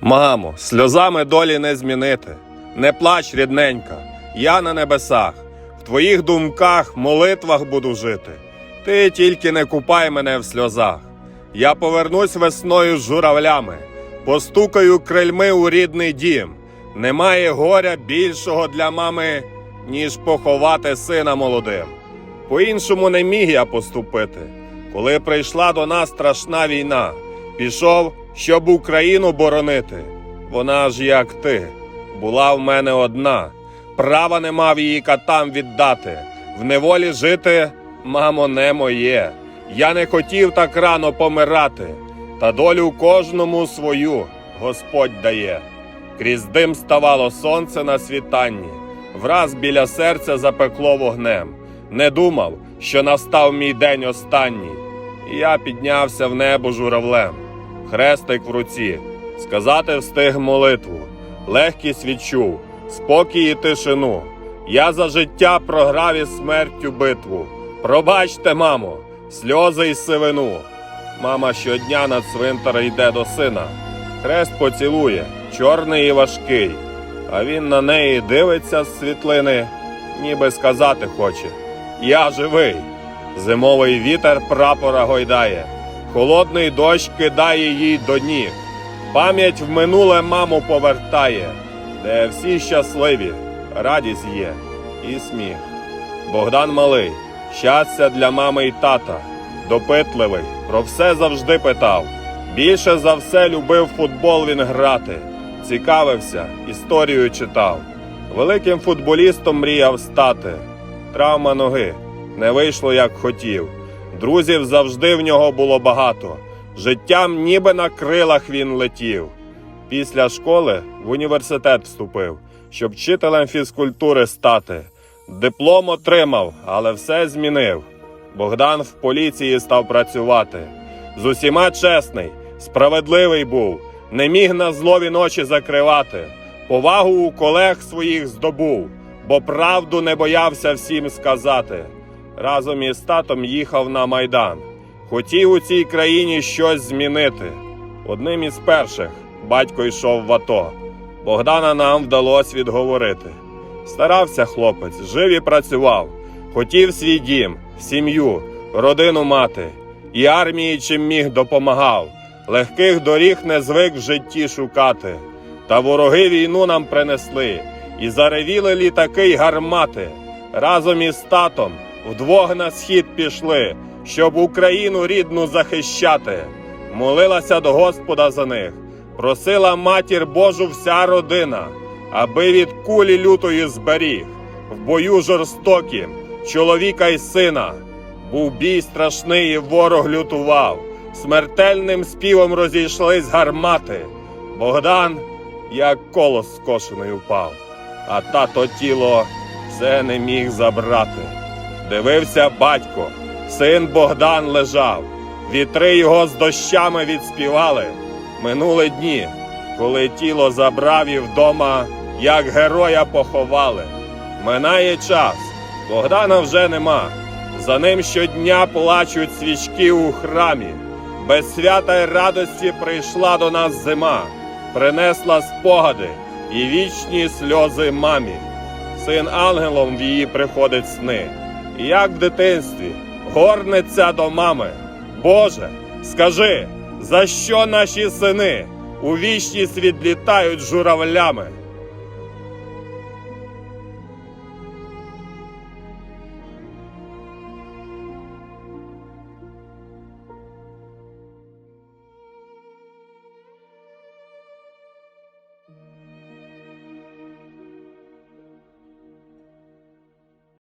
Мамо, сльозами долі не змінити. Не плач, рідненька, я на небесах. В твоїх думках, молитвах буду жити. Ти тільки не купай мене в сльозах. Я повернусь весною з журавлями, постукаю крильми у рідний дім. Немає горя більшого для мами, ніж поховати сина молодим. По-іншому не міг я поступити, коли прийшла до нас страшна війна. Пішов, щоб Україну боронити. Вона ж, як ти, була в мене одна. Права не мав її катам віддати. В неволі жити, мамо, не моє. Я не хотів так рано помирати, та долю кожному свою Господь дає. Крізь дим ставало сонце на світанні, враз біля серця запекло вогнем. Не думав, що настав мій день останній. І я піднявся в небо журавлем, хрестик в руці, сказати встиг молитву, легкість відчув, спокій і тишину. Я за життя програв із смертю битву. Пробачте, мамо, сльози й сивину. Мама щодня на цвинтар йде до сина. Хрест поцілує, чорний і важкий, а він на неї дивиться з світлини, ніби сказати хоче: Я живий. Зимовий вітер прапора гойдає, холодний дощ кидає їй до ніг. Пам'ять в минуле маму повертає, де всі щасливі, радість є і сміх. Богдан малий, щастя для мами й тата, допитливий, про все завжди питав. Більше за все любив футбол він грати, цікавився, історію читав. Великим футболістом мріяв стати. Травма ноги не вийшло як хотів. Друзів завжди в нього було багато. Життям ніби на крилах він летів. Після школи в університет вступив, щоб вчителем фізкультури стати. Диплом отримав, але все змінив. Богдан в поліції став працювати. З усіма чесний, справедливий був, не міг на злові ночі закривати. Повагу у колег своїх здобув, бо правду не боявся всім сказати. Разом із татом їхав на майдан. Хотів у цій країні щось змінити. Одним із перших батько йшов в АТО. Богдана нам вдалося відговорити. Старався хлопець, жив і працював, хотів свій дім, сім'ю, родину мати, і армії чим міг допомагав. Легких доріг не звик в житті шукати. Та вороги війну нам принесли, і заревіли літаки й гармати. Разом із татом вдвох на схід пішли, щоб Україну рідну захищати. Молилася до Господа за них, просила матір Божу вся родина, аби від кулі лютої зберіг, в бою жорстокім, чоловіка й сина. Був бій страшний, і ворог лютував, смертельним співом розійшлись гармати. Богдан, як колос скошений упав, а тато тіло все не міг забрати. Дивився батько, син Богдан лежав, вітри його з дощами відспівали. Минули дні, коли тіло забрав і вдома, як героя поховали. Минає час, Богдана вже нема. За ним щодня плачуть свічки у храмі. Без свята й радості прийшла до нас зима, принесла спогади і вічні сльози мамі. Син ангелом в її приходить сни, як в дитинстві горнеться до мами. Боже, скажи, за що наші сини у вічність відлітають журавлями?